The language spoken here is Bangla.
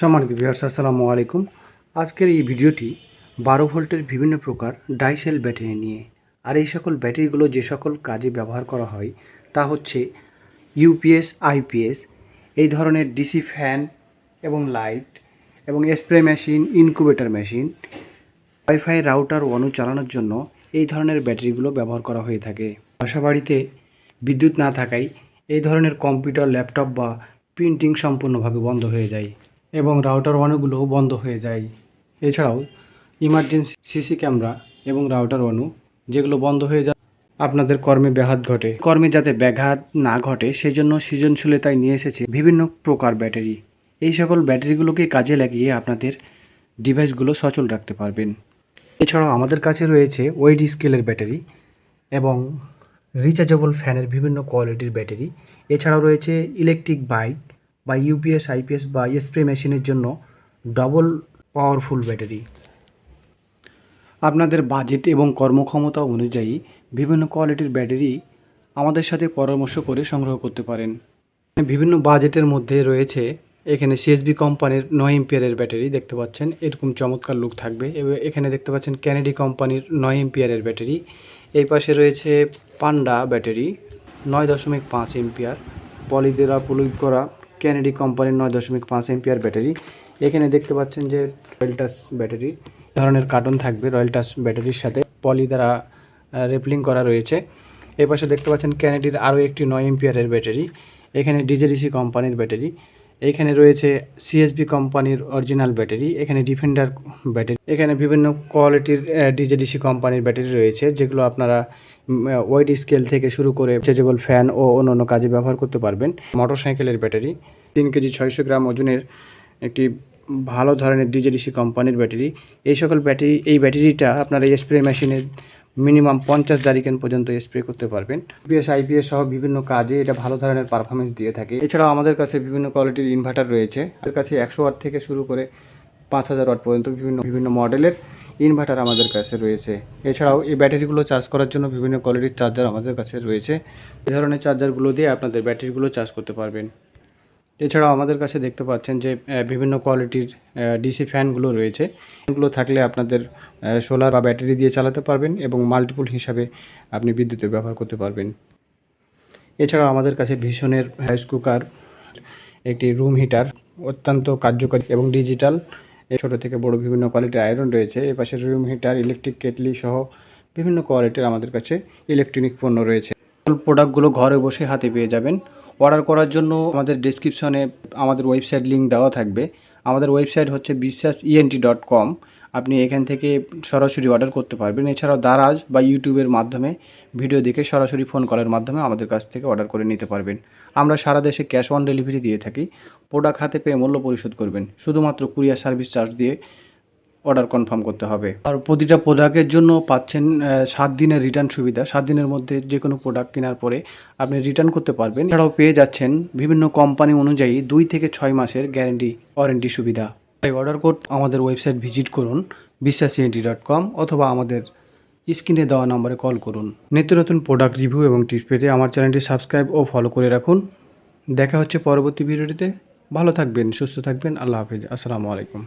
সম্মানিত ভিউয়ার্স আসসালামু আলাইকুম। আজকের এই ভিডিওটি বারো ভোল্টের বিভিন্ন প্রকার ডাইসেল ব্যাটারি নিয়ে। আর এই সকল ব্যাটারিগুলো যে সকল কাজে ব্যবহার করা হয়, তা হচ্ছে ইউপিএস আইপিএস এই ধরনের ডিসি ফ্যান এবং লাইট এবং spray machine incubator machine wifi router অনু চালানোর জন্য এই ধরনের ব্যাটারিগুলো ব্যবহার করা হয়ে থাকে। বাসা বাড়িতে বিদ্যুৎ না থাকায় এই ধরনের কম্পিউটার ল্যাপটপ বা প্রিন্টিং সম্পূর্ণভাবে বন্ধ হয়ে যায়। এবং রাউটার ওয়ানুগুলোও বন্ধ হয়ে যায়। এছাড়াও, ইমার্জেন্সি সিসি ক্যামেরা এবং রাউটার ওয়ানু যেগুলো বন্ধ হয়ে যায়, আপনাদের কর্মে ব্যাঘাত ঘটে। কর্মে যাতে ব্যাঘাত না ঘটে সেই জন্য সৃজনশীলতায় নিয়ে এসেছে বিভিন্ন প্রকার ব্যাটারি। এই সকল ব্যাটারিগুলোকে কাজে লাগিয়ে আপনাদের ডিভাইসগুলো সচল রাখতে পারবেন। এছাড়াও আমাদের কাছে রয়েছে ওয়েড স্কেলের ব্যাটারি এবং রিচার্জেবল ফ্যানের বিভিন্ন কোয়ালিটির ব্যাটারি। এছাড়াও রয়েছে ইলেকট্রিক বাইক বা ইউপিএস আইপিএস বা স্প্রে মেশিনের জন্য ডবল পাওয়ারফুল ব্যাটারি আপনাদের বাজেট এবং কর্মক্ষমতা অনুযায়ী বিভিন্ন কোয়ালিটির ব্যাটারি আমাদের সাথে পরামর্শ করে সংগ্রহ করতে পারেন। বিভিন্ন বাজেটের মধ্যে রয়েছে এখানে সিএসবি কোম্পানির নয় এম্পিয়ারের ব্যাটারি দেখতে পাচ্ছেন। এরকম চমৎকার লুক থাকবে। এবং এখানে দেখতে পাচ্ছেন ক্যানেডি কোম্পানির নয় এম্পিয়ারের ব্যাটারি এই পাশে রয়েছে পান্ডা ব্যাটারি নয় দশমিক পাঁচ এম্পিয়ার পলিদেরা পুলিক করা ক্যানেডি কোম্পানির নয় দশমিক পাঁচ এম্পিয়ার ব্যাটারি এখানে দেখতে পাচ্ছেন যে রয়্যাল টাচ ব্যাটারি ধরনের কার্টন থাকবে রয়্যাল টাচ ব্যাটারির সাথে। পলি দ্বারা রেপলিং করা রয়েছে। এই পাশে দেখতে পাচ্ছেন ক্যানেডির আরও একটি নয় এম্পিয়ারের ব্যাটারি এখানে ডিজেডিসি কোম্পানির ব্যাটারি এখানে রয়েছে সিএসবি কোম্পানির অরিজিনাল ব্যাটারি এখানে ডিফেন্ডার ব্যাটারি এখানে বিভিন্ন কোয়ালিটির ডিজেডিসি কোম্পানির ব্যাটারি রয়েছে, যেগুলো আপনারা ওয়েট স্কেল থেকে শুরু করে চার্জেবল ফ্যান ও অন্যান্য কাজে ব্যবহার করতে পারবেন। মোটরসাইকেলের ব্যাটারি, তিন কেজি ছয়শো গ্রাম ওজনের একটি ভালো ধরনের ডিজেডিসি কোম্পানির ব্যাটারি। এই সকল ব্যাটারি, এই ব্যাটারিটা আপনারা স্প্রে মেশিনে মিনিমাম পঞ্চাশ জারিকেন পর্যন্ত স্প্রে করতে পারবেন। বিএস আইপিএস সহ বিভিন্ন কাজে এটা ভালো ধরনের পারফরমেন্স দিয়ে থাকে। এছাড়াও আমাদের কাছে বিভিন্ন কোয়ালিটির ইনভার্টার রয়েছে। আমাদের কাছে একশো ওয়াট থেকে শুরু করে পাঁচ হাজার ওয়াট পর্যন্ত বিভিন্ন বিভিন্ন মডেলের ইনভার্টার আমাদের কাছে রয়েছে। এছাড়াও এই ব্যাটারিগুলো চার্জ করার জন্য বিভিন্ন কোয়ালিটির চার্জার আমাদের কাছে রয়েছে। এই ধরনের চার্জারগুলো দিয়ে আপনাদের ব্যাটারিগুলো চার্জ করতে পারবেন। এছাড়াও আমাদের কাছে দেখতে পাচ্ছেন যে বিভিন্ন কোয়ালিটির ডিসি ফ্যানগুলো রয়েছে। এগুলো থাকলে আপনাদের সোলার বা ব্যাটারি দিয়ে চালাতে পারবেন এবং মাল্টিপুল হিসাবে আপনি বিদ্যুতের ব্যবহার করতে পারবেন। এছাড়াও আমাদের কাছে ভীষণের রাইস কুকার একটি রুম হিটার অত্যন্ত কার্যকরী এবং ডিজিটাল ছোট থেকে বড় বিভিন্ন কোয়ালিটির আয়রন রয়েছে। এ পাশে রুম হিটার ইলেকট্রিক কেটলি সহ বিভিন্ন কোয়ালিটির আমাদের কাছে ইলেকট্রনিক পণ্য রয়েছে। প্রোডাক্টগুলো ঘরে বসে হাতে পেয়ে যাবেন। অর্ডার করার জন্য আমাদের ডিসক্রিপশনে আমাদের ওয়েবসাইট লিঙ্ক দেওয়া থাকবে। আমাদের ওয়েবসাইট হচ্ছে বিশ্বাস ইএনটি ডট কম আপনি এখান থেকে সরাসরি অর্ডার করতে পারবেন। এছাড়াও দারাজ বা ইউটিউবের মাধ্যমে ভিডিও দেখে সরাসরি ফোন কলের মাধ্যমে আমাদের কাছ থেকে অর্ডার করে নিতে পারবেন। আমরা সারা দেশে ক্যাশ অন ডেলিভারি দিয়ে থাকি। প্রোডাক্ট হাতে পেয়ে মূল্য পরিশোধ করবেন। শুধুমাত্র কুরিয়ার সার্ভিস চার্জ দিয়ে অর্ডার কনফার্ম করতে হবে। আর প্রতিটা প্রোডাক্টের জন্য পাচ্ছেন সাত দিনের রিটার্ন সুবিধা। সাত দিনের মধ্যে যে কোনো প্রোডাক্ট কেনার পরে আপনি রিটার্ন করতে পারবেন। এছাড়াও পেয়ে যাচ্ছেন বিভিন্ন কোম্পানি অনুযায়ী দুই থেকে ছয় মাসের গ্যারেন্টি ওয়ারেন্টি সুবিধা। তাই অর্ডার কোড আমাদের ওয়েবসাইট ভিজিট করুন বিশ্বাসিএনটি ডট কম অথবা আমাদের স্ক্রিনে দেওয়া নম্বরে কল করুন। নিত্য নতুন প্রোডাক্ট রিভিউ এবং টিপস পেতে আমার চ্যানেলটি সাবস্ক্রাইব ও ফলো করে রাখুন। দেখা হচ্ছে পরবর্তী ভিডিওটিতে ভালো থাকবেন, সুস্থ থাকবেন, আল্লাহ হাফিজ। আসসালামু আলাইকুম।